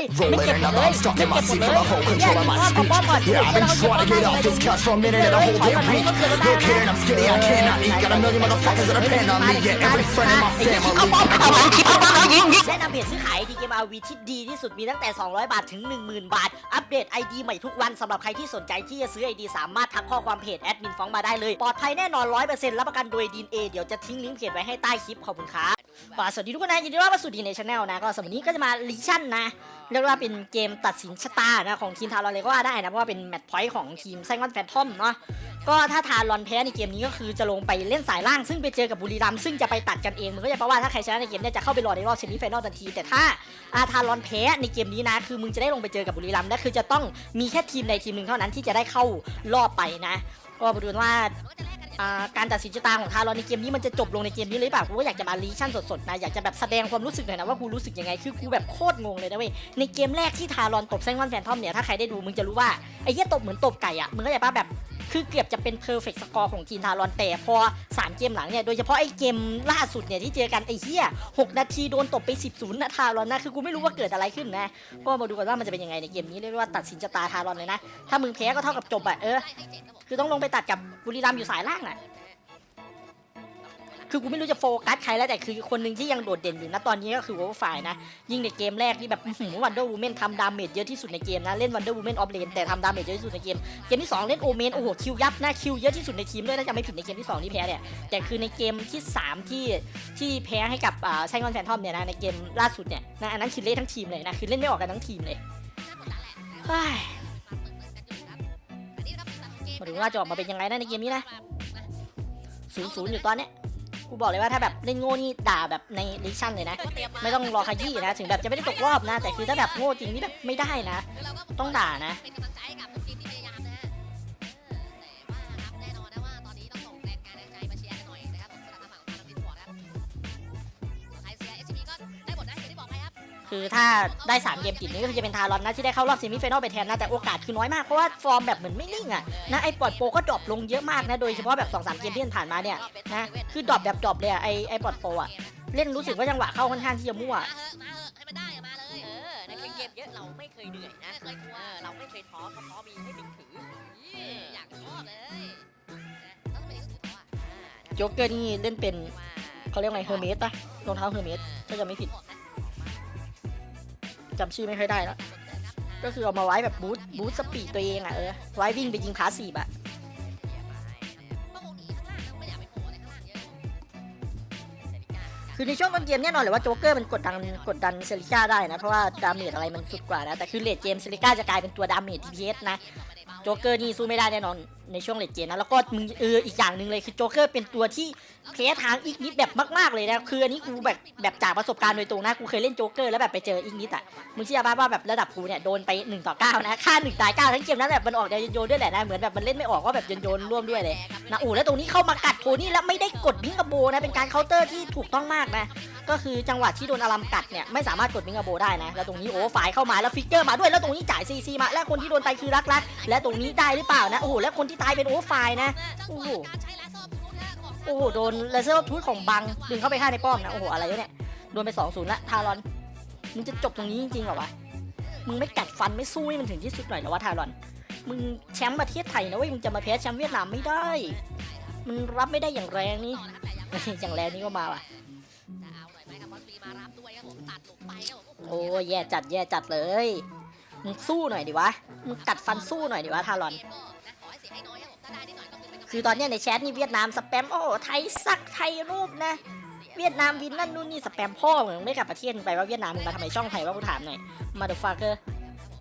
เลยไม่เก็บหมดเลยไม่เก็บหมดเลยเนี่ยป้อมเอาป้อมก่อน Yeah, I've been trying to get off this couch for a minute and a whole damn week. Look here, and I'm skinny, I cannot eat. Got a million motherfuckers that depend on me. Yeah, every friend in my family. แนะนำเพจซื้อขายดีเกมอาวีที่ดีที่สุดมีตั้งแต่ 200 บาทถึง 10,000 บาท อัปเดต ID ใหม่ทุกวันสำหรับใครที่สนใจที่จะซื้อ ID สามารถทักข้อความเพจแอดมินฟ้องมาได้เลย ปลอดภัยแน่นอน 100%รับประกันโดยดีนเอเดี๋ยวจะทิ้งลิงก์เพจไว้ให้ใต้คลิปขอบคุณครับ สวัสดีทุกคนนะยินดีต้อนรับสู่ดีในชาแนลนะก็สำหรับวันนี้ก็จะมาลิชั่นนะเรียกว่าเป็นเกมตัดสินชะตานะของทีมทารอนเลยก็ว่าได้นะเพราะว่าเป็นแมตช์พอยต์ของทีมไซมอนแฟนทอมเนาะก็ถ้าทารอนแพ้ในเกมนี้ก็คือจะลงไปเล่นสายล่างซึ่งไปเจอกับบุรีรัมซึ่งจะไปตัดกันเองมันก็จะแปลว่าถ้าใครชนะในเกมเนี้จะเข้าไปรอในรอบเซมิไฟแนลทันที แต่ถ้าอาทารอนแพ้ในเกมนี้นะ คือมึงจะได้ลงไปเจอกับบุรีรัมและคือจะต้องมีแค่ทีมใดทีมหนึ่งเท่านั้นที่จะได้เข้ารอบไปนะ ก็มาดูว่า การตัดสินชะตาของทารอนในเกมนี้มันจะจบลงในเกมนี้เลยเปล่ากูก็อยากจะมารีชั่นสดๆนะอยากจะแบบแสดงความรู้สึกหน่อยนะว่ากูรู้สึกยังไงคือกูแบบโคตรงงเลยนะเว้ยในเกมแรกที่ทารอนตบไซมอนแฟนทอมเนี่ยถ้าใครได้ดูมึงจะรู้ว่าไอ้เหี้ยตบเหมือนตบไก่อะมึงก็จะปะแบบ คือเกือบจะเป็นเพอร์เฟกต์สกอร์ของทีมทารอนแต่พอ 3 เกมหลังเนี่ย โดยเฉพาะไอ้เกมล่าสุดเนี่ยที่เจอกันไอ้เหี้ย6 นาทีโดนตบไป 10ศูนย์นะทารอนนะ คือกูไม่รู้ว่าเกิดอะไรขึ้นนะ ก็มาดูกันว่ามันจะเป็นยังไงในเกมนี้เรียกว่าตัดสินชะตาทารอนเลยนะ ถ้ามึงแพ้ก็เท่ากับจบอะเออ คือต้องลงไปตัดกับบุรีรัมย์อยู่สายล่างน่ะ คือกูไม่รู้จะโฟกัสใครแล้วแต่คือคนหนึ่งที่ยังโดดเด่นอยู่นะตอนนี้ก็คือวอลฝ่ายนะ ยิ่งในเกมแรกที่แบบวันเดอร์วูแมนทำดาเมจเยอะที่สุดในเกมนะ เล่นวันเดอร์วูแมนออฟเลนแต่ทำดาเมจเยอะที่สุดในเกม เกมที่2เล่นโอเมนโอ้โหคิวยับนะคิวเยอะที่สุดในทีมด้วยน่าจะไม่ผิดในเกมที่2ที่แพ้เนี่ยแต่คือในเกมที่3ที่ที่แพ้ให้กับอ่าไซงอนแฟนทอมเนี่ยนะในเกมล่าสุดเนี่ยนะอันนั้นคือเล่นทั้งทีมเลยนะคือเล่นไม่ออกกันทั้งทีมเลยเฮ้ยมาดูว่าจะออกมาเป็นยังไงนะในเกมนี้นะศูนย์ศูนย์อยู่ตอนเนี้ย กูบอกเลยว่าถ้าแบบเล่นโง่นี่ด่าแบบในลิชั่นเลยนะ ไม่ต้องรอขยี้นะ ถึงแบบจะไม่ได้ตกรอบนะ แต่คือถ้าแบบโง่จริงนี่แบบไม่ได้นะ ต้องด่านะ คือถ้าได้ 3 เกมติดนี้ก็คือจะเป็นทารอนนะที่ได้เข้ารอบเซมิไฟแนอลไปแทนนะแต่โอกาสคือน้อยมากเพราะว่าฟอร์มแบบเหมือนไม่นิ่งอะนะไอ้ปอดโปก็ดรอปลงเยอะมากนะโดยเฉพาะแบบ2อสเกมที่ผ่านมาเนี่ยนะคือดรอปแบบดรอปเลยอะไอ้ไอ้ปอดโปอะเล่นรู้สึกว่าจังหวะเข้าค่อนข้างที่จะมั่วในได้มาเลยเออในเกมเยอะเราไม่เคยเหนื่อยนะเคยกลัวเราไม่เคยท้อก็เพราะมีให้ดึงถืออยากชอบเลยต้องเป็นถือท้ออะโจ๊กเกอร์นี่เล่นเป็นเขาเรียกไงเฮอร์เมสปะรองเท้าเฮอร์เมสถ้าจะไม่ผิด จำชื่อไม่ค่อยได้แล้วก็คือเอามาไว้แบบบูทบูทสปีดตัวเองอะเออไว้วิ่งไปยิงพาสซีฟอะคือในช่วงต้นเกมเนี่ยนอนเลยว่าโจ๊กเกอร์มันกดดันกดดันเซริก้าได้นะ เพราะว่าดาเมจอะไรมันสุดกว่านะ แต่คือเลดเกมเซริก้าจะกลายเป็นตัวดาเมจทีพีเอสนะ โจ๊กเกอร์นี่สู้ไม่ได้แน่นอนในช่วงเลดเกมนะแล้วก็มึงเอออีกอย่างหนึ่งเลยคือโจ๊กเกอร์เป็นตัวที่แพ้ทางอีกนิดแบบมากๆเลยนะคืออันนี้กูแบบแบบจากประสบการณ์โดยตรงนะกูเคยเล่นโจ๊กเกอร์แล้วแบบไปเจออีกนิดอะมึงเชื่อป่ะว่าแบบระดับกูเนี่ยโดนไป1ต่อ9นะค่า1ตาย9ทั้งเกมนั้นแบบมันออกแนวโยนด้วยแหละนะเหมือนแบบมันเล่นไม่ออกก็แบบโยนๆร่วมด้วยเลยนะโอ้แล้วตรงนี้เข้ามากัดโทนี่แล้วไม่ได้กดบิงกาโบนะเป็นการเคาน์เตอร์ที่ถูกต้องมากนะก็คือจังหวะที่โดนอารัมกัดเนี่ยไม่สามารถกดบิงกาโบได้นะแล้วตรงนี้โอ้ฝ่ายเข้ามาแล้วฟิกเกอร์มาด้วยแล้วตรงนี้จ่ายซีซีมาและคนที่โดนไปคือรักรักและตรงนี้ได้หรือเปล่านะ โอ้โห แล้วคนที่ตายเป็นโอ้ฝ่ายนะ โอ้โห โอ้โห โดนเลเซอร์ทูตของบัง ดึงเข้าไปฆ่าในป้อมนะ โอ้โห อะไรเนี่ย โดนไป2อศูนย์ละ ทารอน มึงจะจบตรงนี้จริงๆเหรอวะ มึงไม่กัดฟันไม่สู้ให้มันถึงที่สุดหน่อยเหรอวะทารอน มึงแชมป์ประเทศไทยนะเว้ย มึงจะมาแพ้แชมป์เวียดนามไม่ได้มึงรับไม่ได้อย่างแรงนี่ อย่างแรงนี่ก็มาว่ะโอ้แย่จัดแย่จัดเลย มึงสู้หน่อยดิวะ มึงกัดฟันสู้หน่อยดิวะทารอน คือตอนเนี้ยในแชทนี่เวียดนามสแปมโอ้ไทยซักไทยรูปนะ เวียดนามวินนั่นนู่นนี่สแปมพ่อมึงไม่กลับประเทศมึงไปว่าเวียดนามมึงมาทำไมช่องไทยว่ากูถามหน่อย มาเดอะฟาเกอร์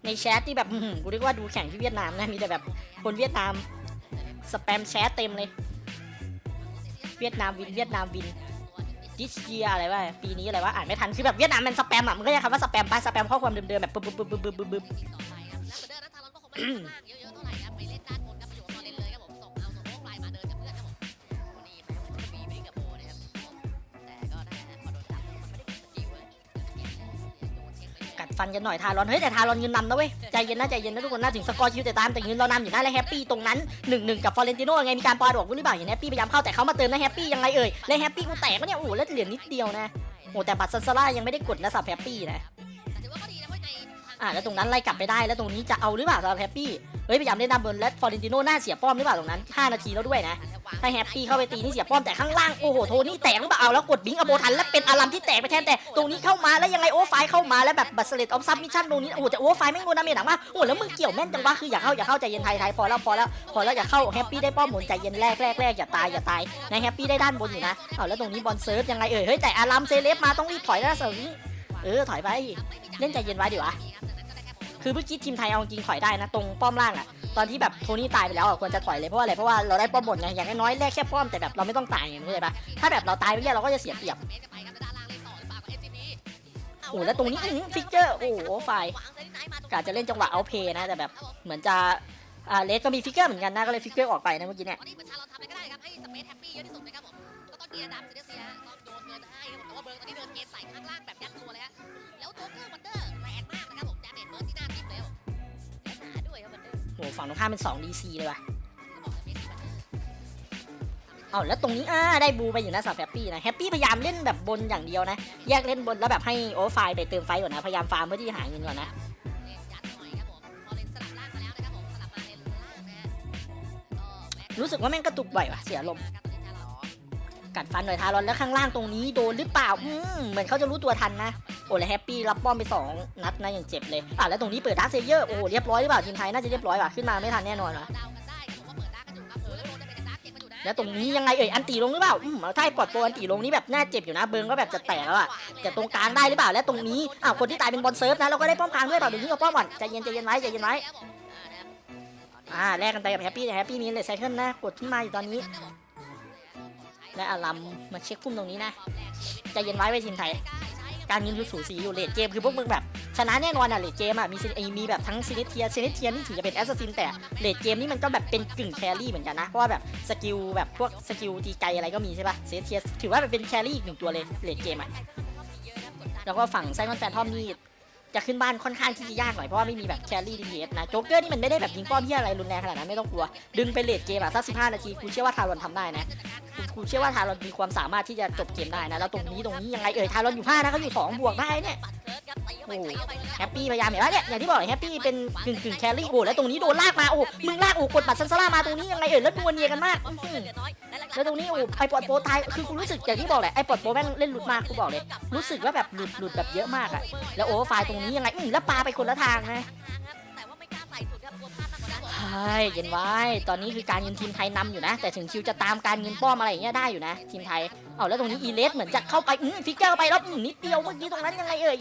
ในแชทที่แบบอื้อหือกูเรียกว่าดูแข่งที่เวียดนามนะมีแต่แบบคนเวียดนามสแปมแชทเต็มเลย เวียดนามวินเวียดนามวิน ดิสเยียอะไรวะปีนี้อะไรวะอ่านไม่ทันคือแบบเวียดนามมันสแปมอะมันก็จะคำว่าสแปมไปสแปมข้อความเดิมๆแบบปึ๊บปึ๊บปึ๊บปึ๊บปึ๊บปึ๊บกัดฟันกันหน่อยทารอนเฮ้ยแต่ทารอนเงินนำนะเว้ย ใจเย็นนะใจเย็นนะทุกคนนะถึงสกอร์ชิวแต่ตามแต่ยืนเรานำอยู่นะและแฮปปี้ตรงนั้นหนึ่งหนึ่งกับฟอเรนติโน่ไงมีการปาดอกวุ้นหรือเปล่าอย่างแฮปปี้พยายามเข้าแต่เขามาเติมนะแฮปปี้ยังไงเอ่ยและแฮปปี้กูแตกปะเนี่ยโอ้โหแล้วเหลือนิดเดียวนะโอ้แต่บัตรซันซาร่ายังไม่ได้กดนะสับแฮปปี้นะ อ่าก็ดีนะแล้วตรงนั้นไล่กลับไปได้แล้วตรงนี้จะเอาหรือเปล่าสำหรับแฮปปี้เฮ้ยพยายามเล่นด้านบนและฟอร์เรนติโน่น่าเสียป้อมหรือเปล่าตรงนั้น5นาทีแล้วด้วยนะถ้าแฮปปี้เข้าไปตีนี่เสียป้อมแต่ข้างล่างโอ้โหโทนี่แตกหรือเปล่าเอาแล้วกดบิงอโบทันแล้วเป็นอารัมที่แตกไปแทนแต่ตรงนี้เข้ามาแล้วยังไงโอ้ไฟเข้ามาแล้วแบบบัสเลตออฟซับมิชชั่นตรงนี้โอ้โหแต่โอ้ไฟไม่งโดนดาเมจหนักมากโอ้แล้วมึงเกี่ยวแม่นจังวะคืออย่าเข้าอย่าเข้าใจเย็นไทยไทยพอแล้วพอแล้วพอแล้วอย่าเข้าแฮปปี้ได้ป้อมหมุนใจเย็นแรกแรกแรกอย่าตายอย่าตายในแฮปปี้ได้ด้านบนอยู่นะเอาแล้วตรงนี้บอลเซิร์ฟยังไงเอ่ยเฮ้ยแต่อารัมเซเลฟมาต้องรีบถอยแล้วเสริง เออถอยไป เล่นใจเย็นไว้ดีวะ คือเมื่อกี้ทีมไทยเอาจริงถอยได้นะ ตรงป้อมล่างอะตอนที่แบบโทนี่ตายไปแล้วอะควรจะถอยเลยเพราะว่าอะไรเพราะว่าเราได้ป้อมบนไงอย่างน้อยๆแลกแค่ป้อมแต่แบบเราไม่ต้องตายไงเข้าใจปะถ้าแบบเราตายไปเนี่ยเราก็จะเสียเปรียบโอ้แล้วตรงนี้ฟิกเจอร์โอ้โหไฟกะจะเล่นจังหวะเอาเพย์นะแต่แบบเหมือนจะอ่าเลสก็มีฟิกเกอร์เหมือนกันนะก็เลยฟิกเกอร์ออกไปนะเมื่อกี้เนี่ย เหมือนชาลอตทำอะไรก็ได้ครับให้สเปซแฮปปี้เยอะที่สุดนะครับผมก็ต้องเกียร์ดับเซเดเซียต้องโยนเงินให้ครับผมแต่ว่าเบิร์ตอนนี้เดินเกณฑ์ใส่ข้างล่างแบบยัดตัวเลยฮะแล้วโจ๊กเกอร์วันเดอร์แรงมากนะครับผมดาเมจเบิร์ตที่หน้าทิ่มแล้วและหนาด้วยครับวันเดอร์โอ้ฝั่งตรงข้ามเป็น2 DC เลยว่ะก็บอกเลยเมสซี่วันเดอร์เอาแล้วตรงนี้อ่าได้บูไปอยู่นะสำหรับแฮปปี้นะแฮปปี้พยายามเล่นแบบบนอย่างเดียวนะ แยกเล่นบนแล้วแบบให้โอเวอร์ไฟล์ไปเติมไฟก่อนนะ พยายามฟาร์มเพื่อที่จะหาเงินก่อนนะเล่นยัดหน่อยครับผมพอเล่นสลับล่างมาแล้วนะครับผมสลับมาเลนล่างนะฮะก็แม็กรู้สึกว่าแม่งกระตุกบ่อยว่ะเสียลม กัดฟันหน่อยทารอนแล้วข้างล่างตรงนี้โดนหรือเปล่าอืมเหมือนเขาจะรู้ตัวทันนะ โอ้แล้วแฮปปี้รับป้อมไป 2 นัดนะอย่างเจ็บเลยอะแล้วตรงนี้เปิดดาร์คเซเยอร์โอ้เรียบร้อยหรือเปล่าทีมไทยน่าจะเรียบร้อยว่ะขึ้นมาไม่ทันแน่นอนว่ะเดากันได้ครับผมว่าเปิดได้กันอยู่ครับโอ้แล้วโดนได้เป็นกระแล้วตรงนี้ยังไงเอ่ยอันตีลงหรือเปล่าอืมเอาถ้าให้ปลอดโปรอันตีลงนี่แบบน่าเจ็บอยู่นะเบิร์นก็แบบจะแตกแล้วอะแต่ตรงกลางได้หรือเปล่าและตรงนี้อ้าวคนที่ตายเป็นบอลเซิร์ฟนะเราก็ได้ป้อมกลางด้วยเปล่าเดี๋ยวนี้เอาป้อมก่อนใจเย็นใจเย็นไว้ใจเย็นไว้อ่าแลกกันไปกับแฮปปี้แต่แฮปปี้มีเลสไซเคิลนะกดขึ้นมาอยู่ตอนนี้ และอารัมมาเช็คพุ่มตรงนี้นะใจเย็นไว้ไว้ทีมไทย การเงินคือสูสีอยู่เลดเกมคือพวกมึงแบบ ชนะแน่นอนอะเลดเกมอะมีมีแบบทั้งซินิเทียซินิเทียนี่ถึงจะเป็นแอสซัสซินแต่เลดเกมนี่มันก็แบบเป็นกึ่งแครี่เหมือนกันนะ เพราะว่าแบบสกิลแบบพวกสกิลตีไกลอะไรก็มีใช่ป่ะซินิเทียถือว่าเป็นแครี่อีกหนึ่งตัวเลยเลดเกมอะแล้วก็ฝั่งไซมอนแฟนทอมนี่ จะขึ้นบ้านค่อนข้างที่จะยากหน่อยเพราะว่าไม่มีแบบแครี่ดีเอสนะโจ๊กเกอร์นี่มันไม่ได้แบบยิงป้อมที่อะไรรุนแรงขนาดนั้นไม่ต้องกลัว ดึงไปเลดเกมอะสักสิบห้านาทีกูเชื่อว่าทารอนทำได้นะกูเชื่อว่าทารอนมีความสามารถที่จะจบเกมได้นะแล้วตรงนี้ตรงนี้ยังไงเอ่ยทารอนอยู่ห้านะเขาอยู่สองบวกได้เนี่ยโอ้แฮปปี้พยายามเห็นว่าเนี่ยอย่างที่บอกแฮปปี้เป็นกึ่งกึ่งแครี่โอ้แล้วตรงนี้โดนลากมาโอ้มึงลากโอ้กดบัตรซันซาร่ามาตรงนี้ยังไงเอ่ยแล้วนัวเนียกันมาก แล้วตรงนี้โอ้ไอปอดโปรตายคือกูรู้สึกอย่างที่บอกแหละไอปอดโปรแม่งเล่นหลุดมากกูบอกเลย รู้สึกว่าแบบหลุดหลุดแบบเยอะมากอะแล้วโอ้ไฟล์ตรงนี้ยังไงอือแล้วปลาไปคนละทางนะแต่ว่าไม่กล้าใส่สุดครับกลัวพลาดมใช่เย็นไว้ตอนนี้คือการเงินทีมไทยนำอยู่นะ แต่ถึงคิวจะตามการเงินป้อมอะไรอย่างเงี้ยได้อยู่นะ ทีมไทยเอาแล้วตรงนี้อีเลสเหมือนจะเข้าไปอืมฟิกเกอร์ไปแล้วอืมนิดเดียวเมื่อกี้ตรงนั้นยังไงเอ่ย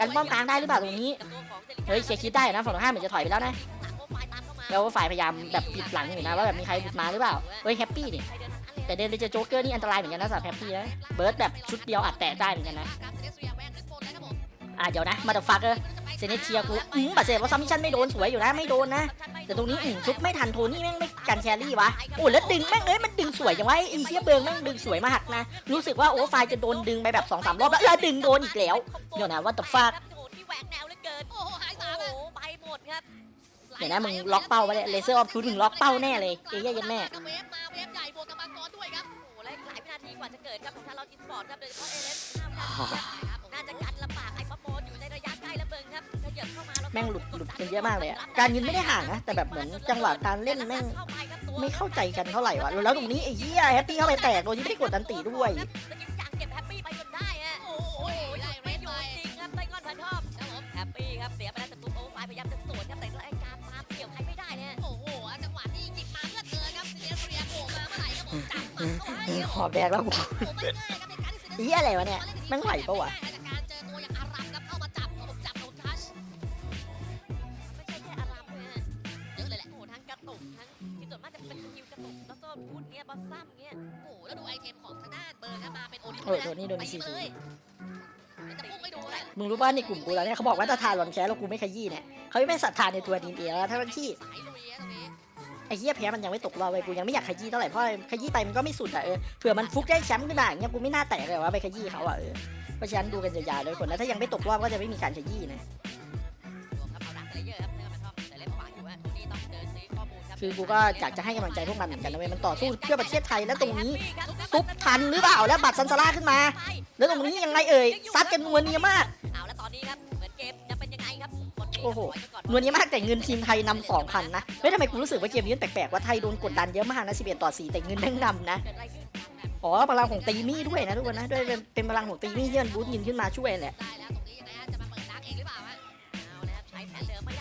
กันป้อมกลางได้หรือเปล่าตรงนี้เฮ้ยเคลียร์คิดได้นะฝั่งตรงข้ามเหมือนจะถอยไปแล้วนะแล้วฝ่ายพยายามแบบปิดหลังอยู่นะว่าแบบมีใครบุกมาหรือเปล่าเฮ้ยแฮปปี้ดิ แต่เดนเจอโจ๊กเกอร์นี่อันตรายเหมือนกันนะสำหรับแฮปปี้นะเบิร์ดแบบชุดเดียวอัดแตะได้เหมือนกันนะอะเดี๋ยวนะมาดฟักเออเซเนเทียกูอืมบัตเสร็จว่าซัมมิชันไม่โดนสวยอยู่นะไม่โดนนะ แต่ตรงนี้อืมชุบไม่ทันโทนี่แม่งไม่กันแครี่วะโอ้แล้วดึงแม่งเอ้ยมันดึงสวยจังวะไอ้อีเทียเบิงแม่งดึงสวยมากนะ รู้สึกว่าโอ้ไฟจะโดนดึงไปแบบ2องสามรอบแล้วแล้วดึงโดนอีกแล้วเดี๋ยวนะว่าต่ฟากเหลือเกินโอ้โหหายสามโอ้โหไปหมดครับเดี๋ยวนะมึงล็อกเป้าไว้เลยเลเซอร์ออฟทูมึงล็อกเป้าแน่เลยเอ้ยย็นแม่ วินาทีกว่าจะเกิดครับของทางเราอินสปอร์ตครับโดยเฉพาะเอเลสห้าวินาทีครับน่าจะกันลำบากไอ้ป๊อปโปนอยู่ในระยะใกล้แล้วเบิงครับขยับเข้ามาแล้วแม่งหลุดหลุดกันเยอะมากเลยอะการยืนไม่ได้ห่างนะแต่แบบเหมือนจังหวะการเล่นแม่งไม่เข้าใจกันเท่าไหร่วะแล้วตรงนี้ไอ้เหี้ยแฮปปี้เข้าไปแตกโดยที่ไม่ได้กดดันตีด้วย อแบกแล้วกูโอ้โหไม่ง่ายครับในการที่เหี้ยอะไรวะเนี่ยแม่งไหวปะวะจากการเจอตัวอย่างอารัมครับเข้ามาจับผมจับโดนทัชไม่ใช่แค่อารัมด้วยฮะเยอะเลยแหละโอ้โหทั้งกระตุกทั้งที่ส่วนมากจะเป็นสกิลกระตุกแล้วก็พูดเงี้ยบัสซัมเงี้ยโอ้โหแล้วดูไอเทมของทางด้านเบิร์นครับมาเป็นโอลิมเออโดนนี่โดนไปซีเลซูยจะพุ่งไม่ดูเลยมึงรู้ป่ะในกลุ่มกูแล้วเนี่ยเขาบอกว่าถ้าทารอนแคสแล้วกูไม่ขยี้เนี่ยเขาไม่ศรัทธาในตัวดีเอแล้วทั้งที่ ไอ้เหี้ยแพ้มันยังไม่ตกรอบไปกูยังไม่อยากขยี้เท่าไหร่เพราะขยี้ไปมันก็ไม่สุดอะเออเผื่อมันฟุกได้แชมป์ขึ้นมาอย่างเงี้ยกูไม่น่าแตกเลยว่าไปขยี้เขาอะเออเพราะฉะนั้นดูกันยาวๆเลยคนแล้วถ้ายังไม่ตกรอบก็จะไม่มีการขยี้นะคือประวัติอยู่ว่าตัวนี้ต้องเดินซื้อข้อมูลครับคือกูก็อยากจะให้กำลังใจพวกมันเหมือนกันนะเว้ยมันต่อสู้เพื่อประเทศไทยแล้วตรงนี้ซุปทันหรือเปล่าแล้วบัตรซันซาร่าขึ้นมา แล้วตรงนี้ยังไงเอ่ยซัดกันนัวเนียมากเอาแล้วตอนนี้ครับเหมือนเกม โอ้โหนวลนี้มากแต่เงินทีมไทยนำสองพันนะ เฮ้ยทำไมกูรู้สึกว่าเกมนี้แปลกๆว่าไทยโดนกดดันเยอะมากนะสิบเอ็ดต่อสี่แต่เงินแม่งนำนะ อ๋อพลังของตีมี่ด้วยนะทุกคนนะ ด้วยเป็นเป็นพลังของตีมี่ที่มันบูสต์เงินขึ้นมาช่วยแหละ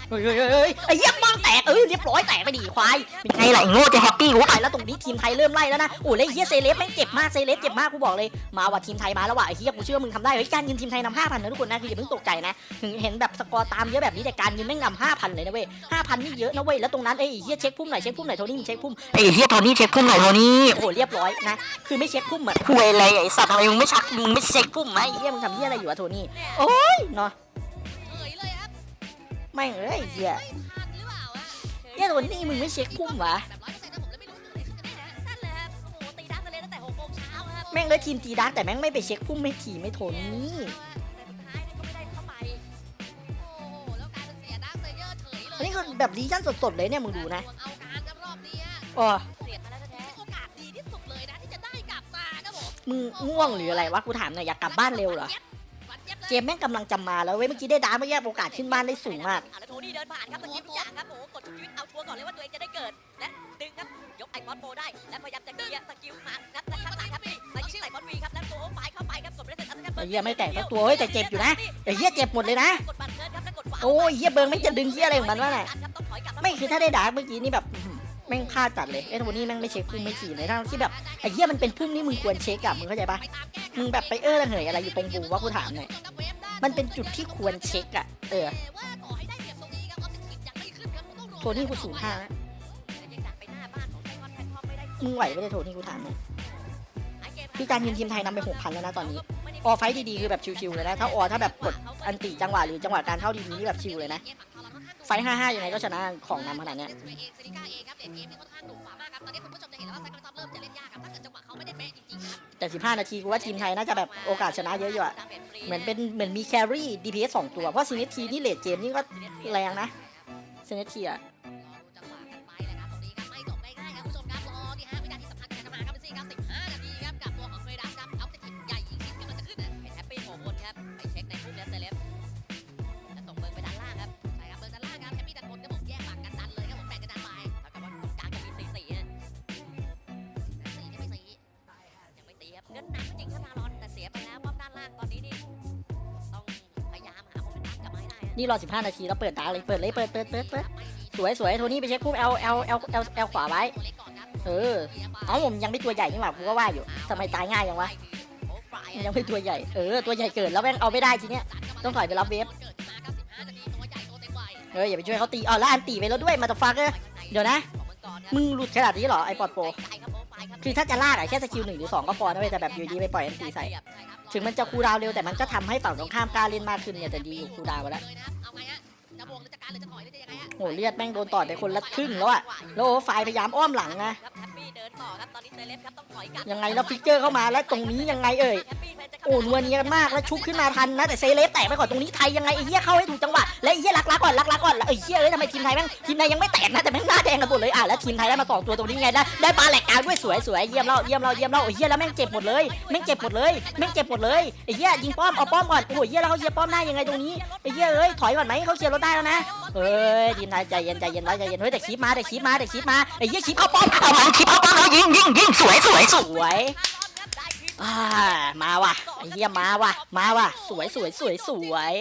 เดิมไม่ได้เฮ้ยเฮ้ยเฮ้ยเฮ้ยไอ้เหี้ยมองแตกเออเรียบร้อยแตกไปดิควายเป็นไงล่ะไอ้โง่จะแฮปปี้กูไปแล้วตรงนี้ทีมไทยเริ่มไล่แล้วนะโอ้แล้วไอ้เหี้ยเซเลฟแม่งเจ็บมากเซเลฟเจ็บมากกูบอกเลยมาว่ะทีมไทยมาแล้วว่ะไอ้เหี้ยกูเชื่อมึงทำได้เฮ้ยการเงินทีมไทยนำห้าพันนะทุกคนนะคืออย่าเพิ่งตกใจนะถึงเห็นแบบสกอร์ตามเยอะแบบนี้แต่การเงินแม่งนำห้าพันเลยนะเว้ยห้าพันนี่เยอะนะเว้ยแล้วตรงนั้นไอ้เหี้ยเช็คพุ่มหน่อยเช็คพุ่มหน่อยโทนี่มึงเช็คพุ่มไอ้เหี้ยโทนี่เช็คพุ่มหน่อยโทนี่โอ้โหเรียบร้อยนะคือไม่เช็คพุ่มเหมือนคุยอะไรไอ้สัตว์ทำไมมึงไม่ชักมึงไม่เช็คพุ่มไหมไอ้เหี้ยมึงทำเหี้ยอะไรอยู่อะโทนี่โอ้ยเนาะ แม่งเอ้ยไอ้เหี้ยไม่ทันหรือเปล่าฮะเหี้ยโทนี่มึงไม่เช็คพุ่มวะแบบร้อยเปอร์เซ็นต์นะผมเลยไม่รู้เกิดอะไรขึ้นกันแน่นะนั่นแหละครับโอ้โหตีดักกันเลยตั้งแต่หกโมงเช้าครับแม่งเลยทีมตีดักแต่แม่งไม่ไปเช็คพุ่มไม่ทีไม่โทนี่แต่สุดท้ายเนี่ยก็ไม่ได้เข้าไปโอ้โหแล้วกลายเป็นเสียดักเซเยอร์เฉยเลยอันนี้คือแบบลีชั่นสดๆเลยเนี่ยมึงดูนะเอาการครับรอบนี้ฮะอ๋อเสียมาแล้วแท้ๆโอกาสดีที่สุดเลยนะที่จะได้กลับมาครับผมมึงง่วงหรืออะไรวะกูถามหน่อยอยากกลับบ้านเร็วเหรอวัน เย็บเลยเกมแม่งกำลังจะมาแล้วเว้ยเมื่อกี้ได้ดาร์ไม่แยกโอกาสขึ้นบ้านได้สูงมากอะแล้วโทนี่เดินผ่านครับตะกี้ทุกอย่างครับโอ้โหกดชีวิตเอาชัวร์ก่อนเลยว่าตัวเองจะได้เกิดและดึงครับยกไอคอนโบได้และพยายามจะเคลียร์สกิลมานัดนัดข้างหลังครับนี่มายิงไอคอนวีครับแล้วตัวไฟเข้าไปครับกดเรสเซ็ตอัพนะครับไอ้เหี้ยไม่แตกสักตัวเฮ้ยแต่เจ็บอยู่นะไอ้เหี้ยเจ็บหมดเลยนะกดบัตรเทิร์นครับแล้วกดวาล์วโอ้ยเหี้ยเบิร์งไม่งจะดึงเหี้ยอะไรของมันวะน่ะครับต้องถอยกลับไม่คือถ้าได้ดาร์เมื่อกี้นี่แบบอื้อหือ แม่งพลาดจัดเลยไอ้โทนี่แม่งไม่เช็คพุ่มไม่ขี่เลยทั้งที่แบบไอ้เหี้ยมันเป็นพุ่มนี่มึงควรเช็คอะมึงเข้าใจปะมึงแบบไปเออระเหยอะไรอยู่ตรงบูว่ากูถามหน่อยมันเป็นจุดที่ควรเช็คอะเออโทนี่กูสูงห้ามึงไหวไม่ได้โทนี่กูถามหน่อยหายเการยืนทีมไทยนำไปหกพันแล้วนะตอนนี้ ออไฟท์ดีๆคือแบบชิวๆเลยนะ ถ้าออถ้าแบบกดอันติจังหวะหรือจังหวะการเข้าดีๆนี่แบบชิวเลยนะ ไฟห้าห้ายังไงก็ชนะของนำขนาดเนี้ย เองเซริก้าเองครับเล่นเกมที่ค่อนข้างดุกว่ามากครับตอนนี้คุณผู้ชมจะเห็นแล้วว่าไซคอนทอมเริ่มจะเล่นยากครับถ้าเกิดจังหวะเขาไม่ได้เป๊ะจริงๆครับแต่15นาทีกูว่าทีมไทยน่าจะแบบโอกาสชนะเยอะอยู่อะเหมือนเป็นเหมือนมีแครี่ DPS สองตัว เพราะซีเนทีนี่เลดเกมนี่ก็แรงนะซีเนทีอะ นี่รอ 15 นาทีแล้วเปิดดาเลย เปิดเลย เปิดเปิดเปิดเปิดสวยสวยโทนี่ไปเช็คพุ่ม L L L L L ขวาไว้ เออ เอ้าผมยังไม่ตัวใหญ่นี่หว่ากูก็ว่าอยู่ทำไมตายง่ายยังวะ ยังไม่ตัวใหญ่ เออ ตัวใหญ่เกินแล้วแม่งเอาไม่ได้ทีเนี้ย ต้องถอยไปรับเวฟเอออย่าไปช่วยเขาตีอ๋อแล้วอันตีไปแล้วด้วย มาตฟักเออเดี๋ยวนะ มึงหลุดขนาดนี้เหรอไอปอดโปร คือถ้าจะลากอะแค่สกิลหนึ่งหรือสองก็พอนะเว้ยแต่แบบอยู่ดีไปปล่อยอันตีใส่ ถึงมันจะคูลดาวน์เร็วแต่มันก็ทำให้ฝั่งตรงข้ามกล้าเล่นมากขึ้นเนี่ยแต่ดีอยู่คูลดาวน์ไปแล้วเอาไงฮะจะบวกหรือจะการหรือจะถอยหรือจะยังไงฮะโหเลือดแม่งโดนต่อยไปคนละครึ่งแล้วอะแล้วโอ้ไฟล์พยายามอ้อมหลังนะ ครับแฮปปี้เดินต่อครับตอนนี้เซเลฟครับต้องถอยกลับยังไงแล้วฟิกเกอร์เข้ามาแล้วตรงนี้ยังไงเอ่ยโอ้นัวเนียมากแล้วชุบขึ้นมาทันนะ แต่เซเลสแตกไปก่อนตรงนี้ไทยยังไงไอ้เหี้ยเข้าให้ถูกจังหวะ และไอ้เหี้ยลักลักก่อนลักลักก่อนแล้วไอ้เหี้ยเอ้ยทำไมทีมไทยแม่งทีมไทยยังไม่แตกนะแต่แม่งหน้าแดงกันหมดเลยอะแล้วทีมไทยได้มาสองตัวตรงนี้ไงได้ได้ปลาแหลกกลางด้วยสวยสวยเยี่ยมเราเยี่ยมเราเยี่ยมเราไอ้เหี้ยแล้วแม่งเจ็บหมดเลยแม่งเจ็บหมดเลยแม่งเจ็บหมดเลยไอ้เหี้ยยิงป้อมเอาป้อมก่อนโอ้โหเหี้ยแล้วเขาเชียร์ป้อมได้ยังไงตรงนี้ไอ้เหี้ยเอ้ยถอยก่อนไหมเขาเชียร์รถได้แล้วนะเฮ้ยทีมไทยใจเย็นใจเย็นไว้ใจเย็นเฮ้ยแต่คลิปมาแต่คลิปมาแต่คลิปมาไอ้เหี้ยคลิปเอาป้อมเอาหลังคลิปเอาป้อมแล้วยิงยิงยิงสวยสวยสวยอ่ามาว่ะไอ้เหี้ยมาว่ะมาว่ะสวยสวยสวยสวย